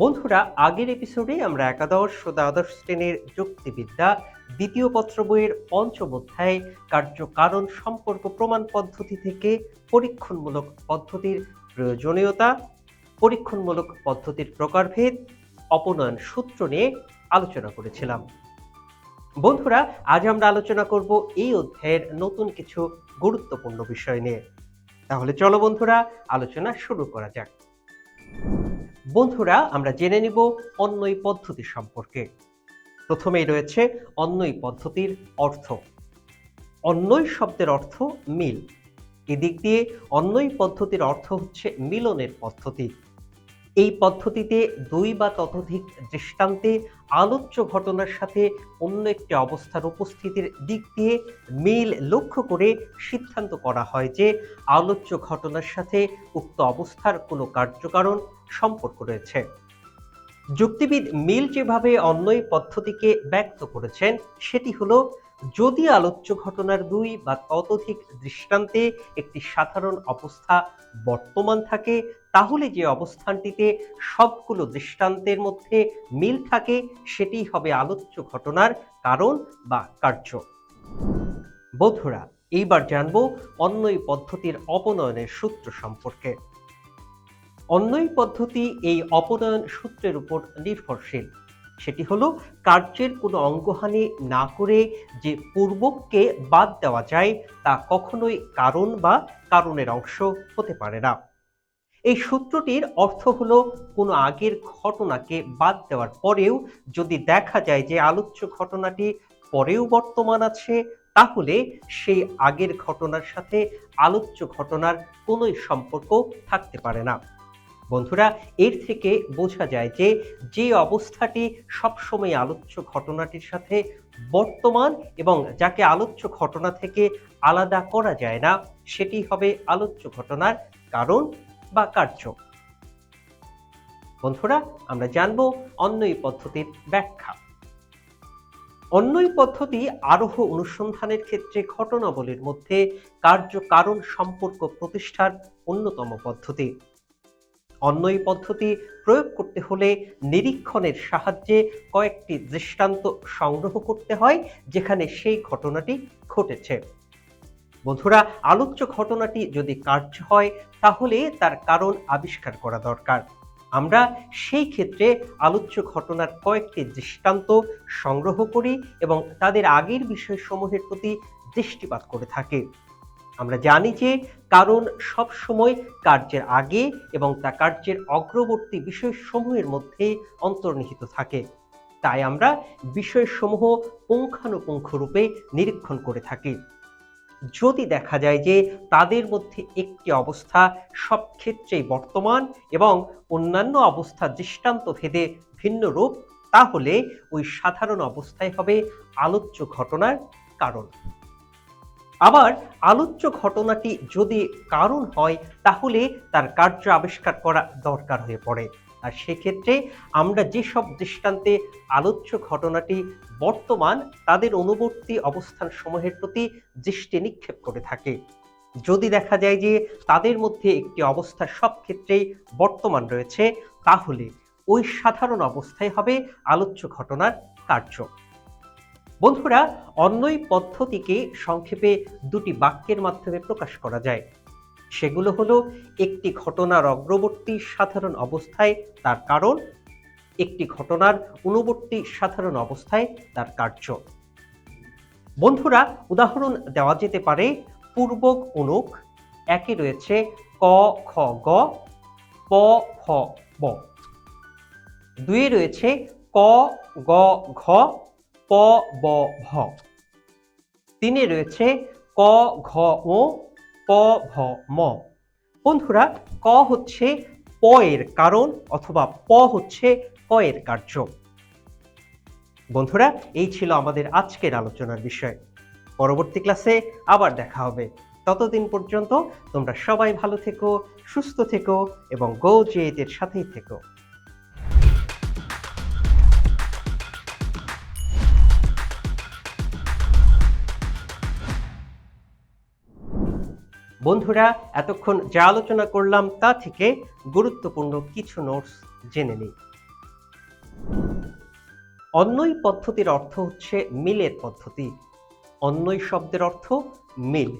বন্ধুরা, আগের এপিসোডে আমরা একাদশ ও দ্বাদশ শ্রেণির যুক্তিবিদ্যা দ্বিতীয় পত্র বইয়ের পঞ্চম অধ্যায় কার্যকারণ সম্পর্ক প্রমাণ পদ্ধতি থেকে পরীক্ষণমূলক পদ্ধতির প্রয়োজনীয়তা, পরীক্ষণমূলক পদ্ধতির প্রকারভেদ, অপনয়ন সূত্র নিয়ে আলোচনা করেছিলাম। বন্ধুরা, আজ আমরা আলোচনা করব এই অধ্যায়ের নতুন কিছু গুরুত্বপূর্ণ বিষয় নিয়ে। তাহলে চলো বন্ধুরা, আলোচনা শুরু করা যাক। বন্ধুরা, আমরা জেনে নিব অন্যই পদ্ধতি সম্পর্কে। প্রথমেই রয়েছে অন্যই পদ্ধতির অর্থ। অন্যই শব্দের অর্থ মিল। এদিক দিয়ে অন্যই পদ্ধতির অর্থ হচ্ছে মিলনের পদ্ধতি। এই পদ্ধতিতে দুই বা ততোধিক দৃষ্টান্তে আলোচ্য ঘটনার সাথে অন্য একটি অবস্থার উপস্থিতির দিক দিয়ে মিল লক্ষ্য করে সিদ্ধান্ত করা হয় যে আলোচ্য ঘটনার সাথে উক্ত অবস্থার কোনো কার্যকারণ সম্পর্ক রয়েছে। যুক্তিবিদ মিল যেভাবে অন্যই পদ্ধতিকে ব্যক্ত করেছেন, সেটি হলো, যদি আলোচ্য ঘটনার দুই বা ততোধিক দৃষ্টান্তে একটি সাধারণ অবস্থা বর্তমান থাকে, তাহলে যে অবস্থানটিতে সবগুলো দৃষ্টান্তের মধ্যে মিল থাকে, সেটি হবে আলোচ্য ঘটনার কারণ বা কার্য। বন্ধুরা, এইবার জানব অন্যই পদ্ধতির অপনয়নের সূত্র সম্পর্কে। অন্যই পদ্ধতি এই অপনয়ন সূত্রের উপর নির্ভরশীল। সেটি হলো, কার্যের কোনো অঙ্গহানি না করে যে পূর্বককে বাদ দেওয়া যায়, তা কখনোই কারণ বা কারণের অংশ হতে পারে না। এই সূত্রটির অর্থ হলো, কোনো আগের ঘটনাকে বাদ দেওয়ার পরেও যদি দেখা যায় যে আলোচ্য ঘটনাটি পরেও বর্তমান আছে, তাহলে সেই আগের ঘটনার সাথে আলোচ্য ঘটনার কোনোই সম্পর্ক থাকতে পারে না। বন্ধুরা, এর থেকে বোঝা যায় যে যে অবস্থাটি সবসময় আলোচ্য ঘটনাটির সাথে বর্তমান এবং যাকে আলোচ্য ঘটনা থেকে আলাদা করা যায় না, সেটি হবে আলোচ্য ঘটনার কারণ বা কার্য। বন্ধুরা, আমরা জানব অন্যই পদ্ধতির ব্যাখ্যা। অন্যই পদ্ধতি আরোহ অনুসন্ধানের ক্ষেত্রে ঘটনাবলীর মধ্যে কার্য কারণ সম্পর্ক প্রতিষ্ঠার অন্যতম পদ্ধতি। অন্যই পদ্ধতি প্রয়োগ করতে হলে নিরীক্ষণের সাহায্যে কয়েকটি দৃষ্টান্ত সংগ্রহ করতে হয়, যেখানে সেই ঘটনাটি ঘটেছে। বন্ধুরা, আলোচ্য ঘটনাটি যদি কার্য হয়, তাহলে তার কারণ আবিষ্কার করা দরকার। আমরা সেই ক্ষেত্রে আলোচ্য ঘটনার কয়েকটি দৃষ্টান্ত সংগ্রহ করি এবং তাদের আগের বিষয়সমূহের প্রতি দৃষ্টিপাত করে থাকি। আমরা জানি যে কারণ সব সময় কার্যের আগে এবং তা কার্যের অগ্রবর্তী বিষয়সমূহের মধ্যে অন্তর্নিহিত থাকে। তাই আমরা বিষয়সমূহ পুঙ্খানুপুঙ্খ রূপে নিরীক্ষণ করে থাকি। যদি দেখা যায় যে তাদের মধ্যে একটি অবস্থা সব ক্ষেত্রেই বর্তমান এবং অন্যান্য অবস্থা দৃষ্টান্ত ভেদে ভিন্ন রূপ, তাহলে ওই সাধারণ অবস্থায় হবে আলোচ্য ঘটনার কারণ। আবার আলোচ্য ঘটনাটি যদি কারণ হয়, তাহলে তার কার্য আবিষ্কার করা দরকার হয়ে পড়ে। আর সেক্ষেত্রে আমরা যেসব দৃষ্টান্তে আলোচ্য ঘটনাটি বর্তমান, তাদের অনুবর্তী অবস্থান সমূহের প্রতি দৃষ্টি নিক্ষেপ করে থাকে। যদি দেখা যায় যে তাদের মধ্যে একটি অবস্থা সব ক্ষেত্রেই বর্তমান রয়েছে, তাহলে ওই সাধারণ অবস্থায় হবে আলোচ্য ঘটনার কার্য। বন্ধুরা, অন্যই পদ্ধতিকে সংক্ষেপে দুটি বাক্যের মাধ্যমে প্রকাশ করা যায়। সেগুলো হলো, একটি ঘটনার অগ্রবর্তী সাধারণ অবস্থায় তার কারণ, একটি ঘটনার অনুবর্তী সাধারণ অবস্থায় তার কার্য। বন্ধুরা, উদাহরণ দেওয়া যেতে পারে, পূর্বক অনুক, একে রয়েছে ক, খ, গ, প, খ, ব। দুয়ে রয়েছে ক, গ, ঘ প ব, ভ। তিনে রয়েছে ক, ঘ ও প, ভ, ম। বন্ধুরা, ক হচ্ছে প এর কারণ অথবা প হচ্ছে ক এর কার্য। বন্ধুরা, এই ছিল আমাদের আজকের আলোচনার বিষয়। পরবর্তী ক্লাসে আবার দেখা হবে। ততদিন পর্যন্ত তোমরা সবাই ভালো থেকো, সুস্থ থেকো এবং গো জেদের সাথেই থেকো। বন্ধুরা, এতক্ষণ যা আলোচনা করলাম তা থেকে গুরুত্বপূর্ণ কিছু নোটস জেনে নিই। অন্যই পদ্ধতির অর্থ হচ্ছে মিলের পদ্ধতি। অন্যই শব্দের অর্থ মিল।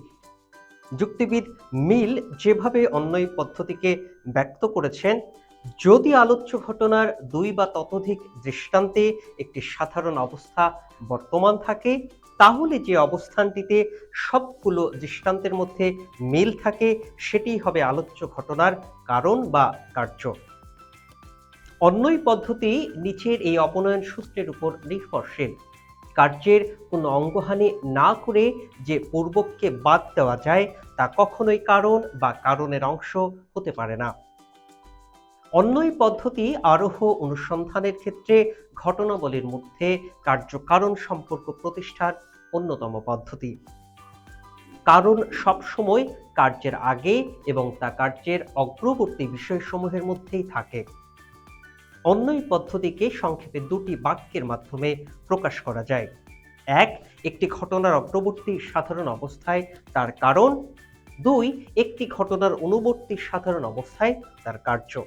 যুক্তিবিদ মিল যেভাবে অন্যই পদ্ধতিকে ব্যক্ত করেছেন যদি আলোচ্য ঘটনার দুই বা ততোধিক দৃষ্টান্তে একটি সাধারণ অবস্থা বর্তমান থাকে, তাহলে যে অবস্থানটিতে সবগুলো দৃষ্টান্তের মধ্যে মিল থাকে সেটি হবে আলোচ্য ঘটনার কারণ বা কার্য। অন্যই পদ্ধতি নিচের এই অপনয়ন সূত্রের উপর নির্ভরশীল। কার্যের কোনো অঙ্গহানি না করে যে পূর্বককে বাদ দেওয়া যায়, তা কখনোই কারণ বা কারণের অংশ হতে পারে না। অন্যই পদ্ধতি আরোহ অনুসন্ধানের ক্ষেত্রে ঘটনাবলীর মধ্যে কার্যকারণ সম্পর্ক প্রতিষ্ঠার অন্যতম পদ্ধতি। কারণ সবসময় কার্যের আগে এবং তা কার্যের অগ্রবর্তী বিষয়সমূহের মধ্যেই থাকে। অন্যই পদ্ধতিকে সংক্ষেপে দুটি বাক্যের মাধ্যমে প্রকাশ করা যায়। এক, একটি ঘটনার অগ্রবর্তী সাধারণ অবস্থায় তার কারণ। দুই, একটি ঘটনার অনুবর্তী সাধারণ অবস্থায় তার কার্য।